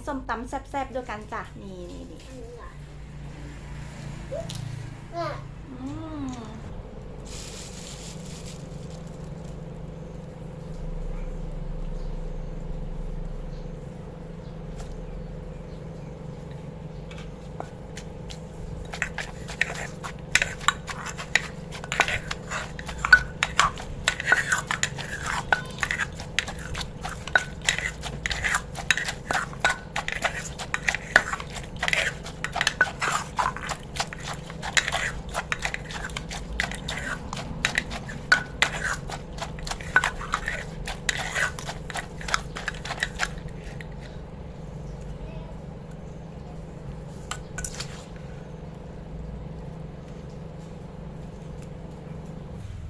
นส้มตำแซ่บๆด้วยกันจ้ะ นี่นี่นี่อันนี้เหรอเนี่ยอืม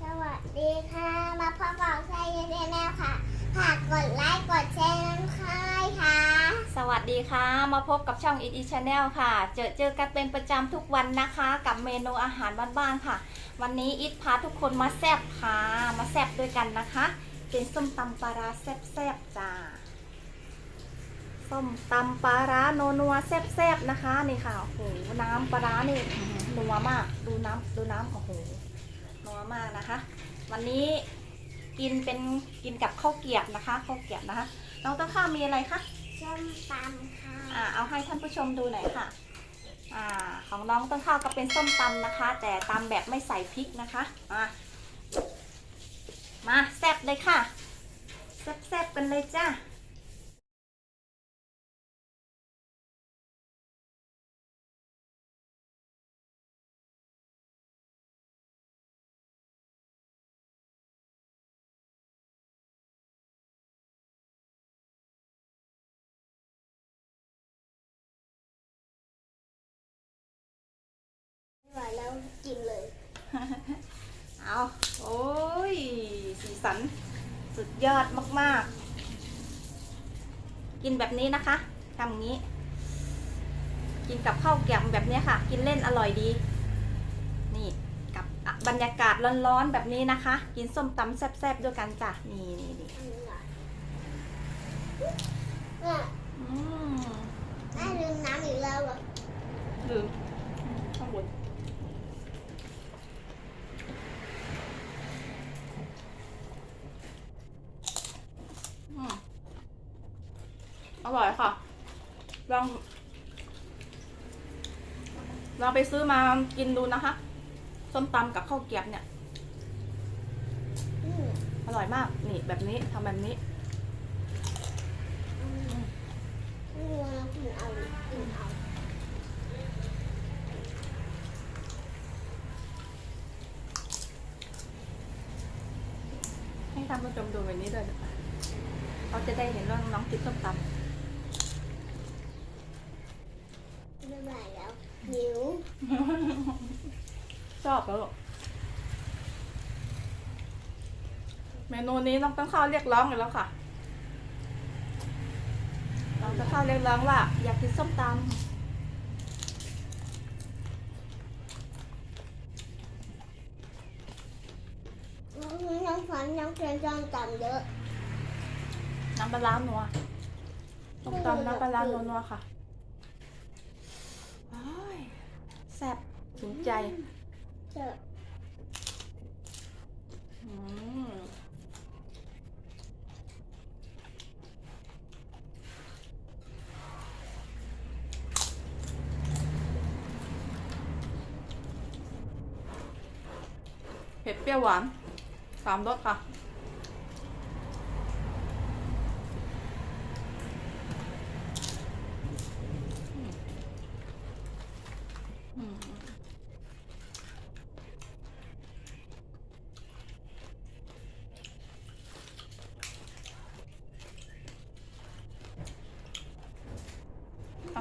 สวัส ดีค่ะ มาพบกับไซเยนแนลค่ะฝากกดไลค์กดแชร์น้ำค่ายค่ะ สวัสดีค่ะ มาพบกับช่องอีชาแนลค่ะ เจอเจอกันเป็นประจำทุกวันนะคะ กับเมนูอาหารบ้านๆค่ะ วันนี้อีทพาทุกคนมาแซบค่ะ มาแซบด้วยกันนะคะเป็นส้มตำปลาร้าแซบๆจ้าส้มตำปลาร้าโนนัวแซบๆนะคะนี่ค่ะโอ้โหน้ำปลาร้านี่นัวมาก ดูน้ำดูน้ำโอ้โหนัวมากนะคะ วันนี้กินเป็นกินกับข้าวเกรียบนะคะข้าวเกรียบนะคะน้องต้นข้าวมีอะไรคะส้มตำค่ะอ่าเอาให้ท่านผู้ชมดูหน่อยค่ะอ่าของน้องต้นข้าวก็เป็นส้มตำนะคะ แต่ตำแบบไม่ใส่พริกนะคะมามาแซบเลยค่ะแซบแซบๆกันเลยจ้า ไม่ไหวแล้วกินเลย เอาโอ้ย สีสันสุดยอดมาก ๆ กินแบบนี้นะคะทำอย่างนี้ กินกับข้าวแกงแบบนี้ค่ะ กินเล่นอร่อยดี นี่กับบรรยากาศร้อนๆแบบนี้นะคะ กินส้มตำแซ่บๆด้วยกันจ้ะ นี่นี่นี่อันนี้เหรอเนี่ยอืมแม่ลืมน้ำอีกแล้วเหรอลืมข้างบนอืมอ ร่อยค่ะ ลองลองไปซื้อมากินดูนะคะ ส้มตำกับข้าวเกรียบเนี่ยอืมอร่อยมาก นี่แบบนี้ทำแบบนี้อืมไม่รู้นะกินเอากินเอาให้ท่านผู้ชมดูแบบนี้ด้วยนะคะเขาจะได้เห็นว่าน้องกินส้มตไม่ไหวแล้ว หิวำชอบแล้วลูกเมนูนี้น้องต้องเข้าวเรียกร้องอยู่แล้วค่ะ น้องต้องเข้าวเรียกร้องว่า อยากกินส้มตน้องฝันน้องเรียนจองจำเยอะำน้ำปลาร้านัวส้มตำน้ำปลาร้านัวนัวๆค่ะอ้ายแซ่บถึงใจเจออืมเผ็ดเปรี้ยวหวานสามรสค่ะ อืม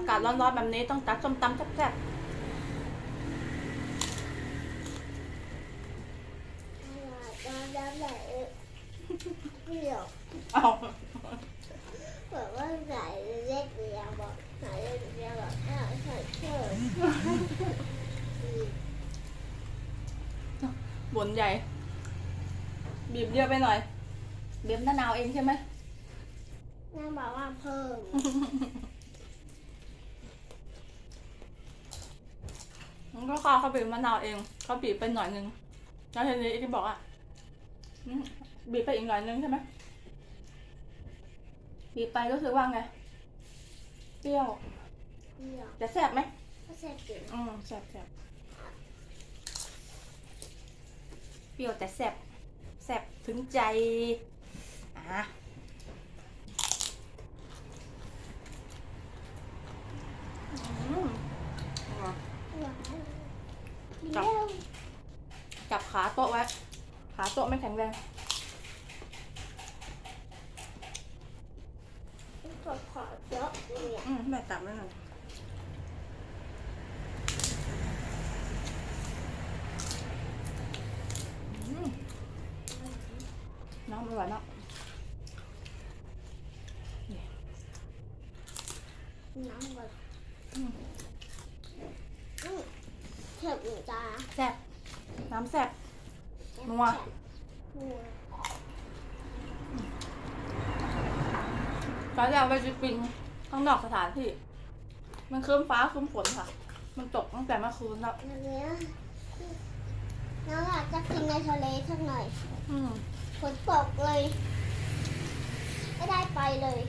อากาศร้อนๆแบบนี้ต้องจัดส้มตำแซ่บจองจำไหนเปรี้ยวๆเอาบอกว่าใส่เล็กเดียวบอกใส่เล็กเดียวบอกอ้าวใส่เพิ่มบ่นใหญ่ บีบเยอะไปหน่อย บีบมะนาวเองใช่ไหมน้าบอกว่าเพิ่ม ข้าวเขาบีบมะนาวเองเขาบีบไปหน่อยนึงแล้วทีนี้ที่บอกอะอืมบีบไปอีกหน่อยนึงใช่ไหมบีบไปก็คือว่าไงเปรี้ยวเดี๋ยวจะแซ่บไหมก็เสร็จอยู่อืมแซ่บแซ่บเปรี้ยวแต่แซ่บแซ่บถึงใจอะอืมอะหวาน จัเดี๋บยวจับขาโต๊ะไว้ ขาโต๊ะไม่แข็งแรงขอขอเยอะเลยอะอืมแม่ตับไว้หน่อยอืมน้ำอร่อยมาก น้ำก่อน อืม อืม เผ็ดอยู่จ้าแซ่บน้ำแซ่บนัวนัวตอนแรกไปจะปิงข้างนอกสถานที่ มันครึ้มฟ้าครึ้มฝนค่ะ มันตกตั้งแต่เมื่อคืนแล้วอันเนี้ยน้องอยากจะกินในทะเลสักหน่อยอืมฝนตกเลย ไม่ได้ไปเลย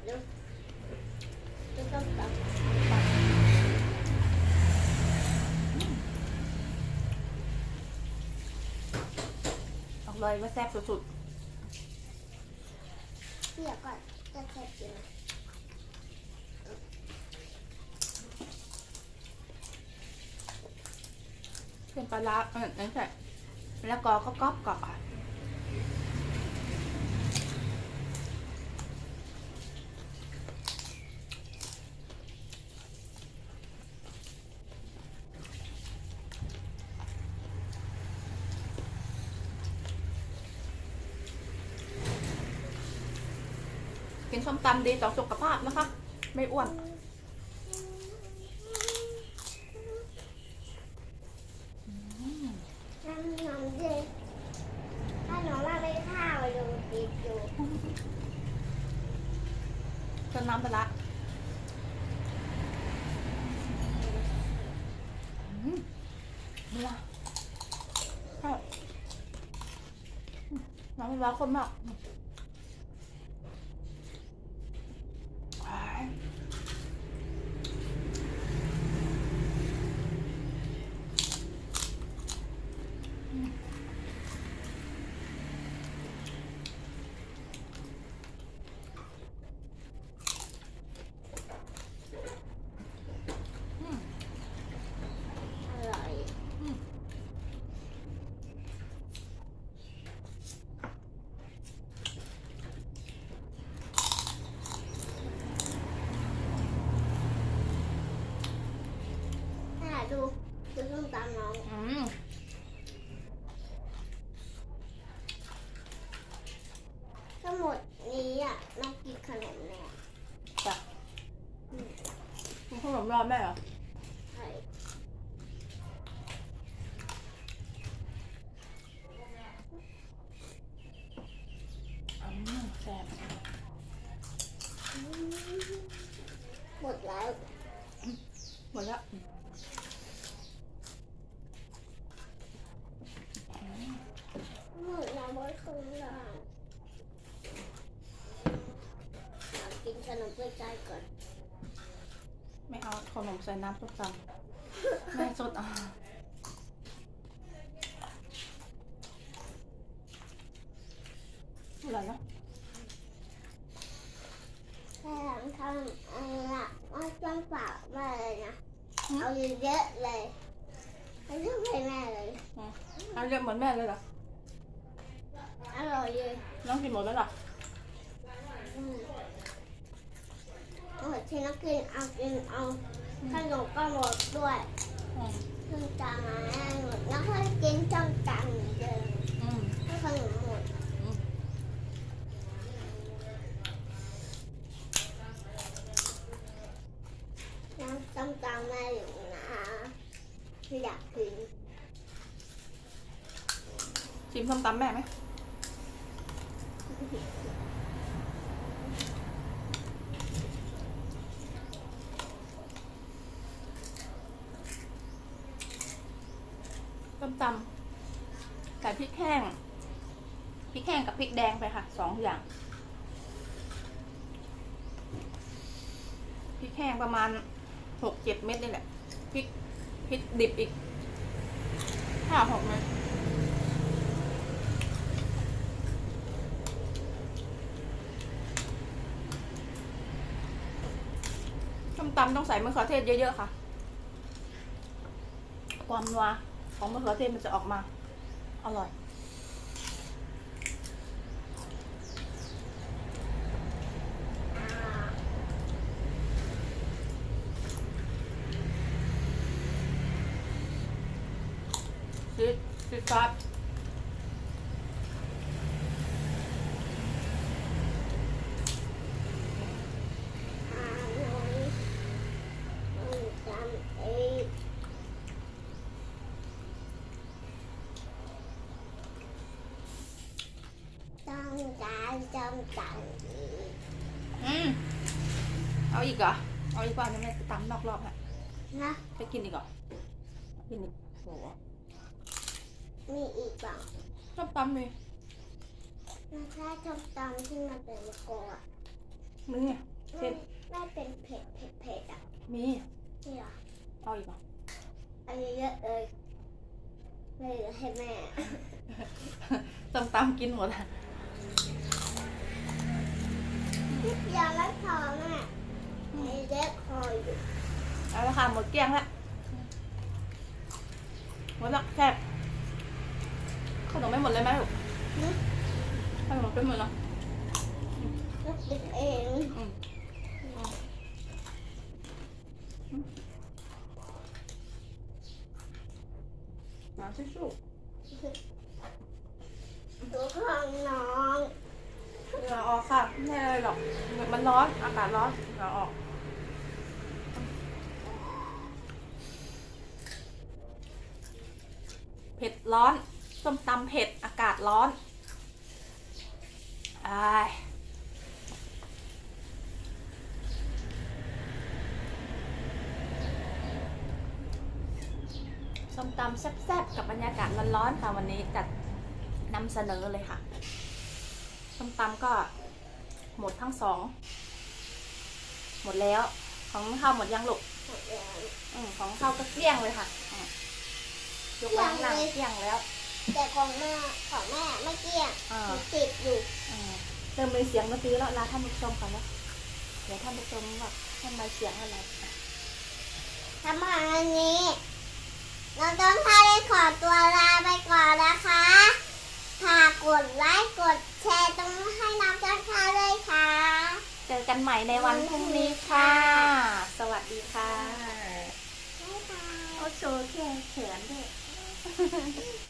อร่อยเนอะจะต้องตักออกเลยว่าแซ่บสุดเดี๋ยวก่อนจะเสร็จอยู่นะๆเป็นปลาร้าเออนั่นใช่แล้วก็ก็กรอบกรอบอะกินส้มตำ ดีต่อสุขภาพนะคะ ไม่อ้วน น้ำน้ำเด็กถ้าหนูว่าไม่ข้าวอยู่ติดอยู่จนน้ำปลาร้าอืมนี่ล่ะใช่อืมน้ำปลาร้าข้นมากอืมว้ายอืมอืม อร่อย อืม น่าดูดูส้มตำน้อง อืม ทั้งหมดนี้อะน้องกินขนมแน่ จ้ะคุณขนมรอแม่เหรอ ใช่ อืมแซ่บ หมดแล้ว หมดแล้ว หมดแล้วบอยคนละอยากกินขนมด้วย ใจก่อน ไม่เอาขนมใส่น้ำส้มตำไม่สดอะอร่อยเนอะแต่หลังทำอะไรละว่าต้องฝากแม่เลยนะ เอาเยอะๆเลยให้ทุกให้แม่เลยอืมเอาเยอะเหมือนแม่เลยเหรอ อร่อยเลย น้องกินหมดแล้วเหรออืมหมด ที่นักกินเอากินเอาขนมก็หมดด้วยอืมส้มตำมาให้หมดแล้วค่อยกินส้มตำเหมือนเดิมอืมให้ขนมหมดน้ำส้มตำแม่อยู่นะที่อยากกินชิมส้มตำแม่ไหม ตำใส่พริกแห้งพริกแห้งกับพริกแดงไปค่ะสองอย่างพริกแห้งประมาณหกเจ็ดเม็ดนี่แหละพริกพริกดิบอีกห้าหกเม็ดส้มตำต้องใส่มะเขือเทศเยอะ ๆ ค่ะ ความนัว ของมะเขือเทศมันจะออกมา อร่อยอ่าซีดซีดซอส อ่าน้อยส้มตำเองต้องการส้ มตำอีกอืมเอาอีกเหรอ เอาอีกว่าจะแม่จะตำนอกรอบฮะนะจะกินอีกเหรอกินอีกโหมีอีกเปล่าส้มตำมีมันแค่ส้มตำที่มันเป็นมะกอกอะมึงไงเผ็ไม่ดไม่เป็นเผ็ดเผ็ดเผ็ดอะมีนี่เหรอเอาอีกเหรอเอาเยอะๆเลยไม่เหลือให้แม่ส้มตำกินหมดอะ นิดเดียวไม่พอแม่ไอ้เล็กพออยู่เอาละค่ะหมดเกลี้ยงและหมดละแซ่บขนมไม่หมดเลยไหมลูกนึกขนมเป็นหมดแล้วนึกกินเองอืมน้ำชิชูตัวของน้อง เหงื่อออกค่ะไม่อะไรหรอกมันร้อนอากาศร้อนเหงื่อออกเผ็ดร้อนส้มตำเผ็ดอากาศร้อนอายส้มตำแซ่บๆกับบรรยากาศร้อนๆค่ะวันนี้จัดนำเสนอเลยค่ะ ส้มตำก็หมดทั้งสอง หมดแล้ว ของข้าวหมดยังลูกหมดแล้วอมของข้าวก็เกลี้ยงเลยค่ะอืมยกไว้ข้างหลังเกลี้ยงแล้ว แต่ของแม่ของแม่ไม่เกลี้ยงอ่ามันติดอยู่อ่าเริ่มมีเสียงดนตรีแล้วลาท่านผู้ชมก่อนแล้วเดี๋ยวท่านผู้ชมว่าทำไมเสียงอะไรอะทำมาอันนี้ เราต้องพาได้ขอตัวลาไปก่อนนะคะฝากกดไลค์กด แชร์ตรงให้น้ำกันค่ะเลยค่ะ เจอกันใหม่ในวันพรุ่งนี้ค่ะ สวัสดีค่ะบ๊ายบายโอ้โชว์แค่แขนด้วย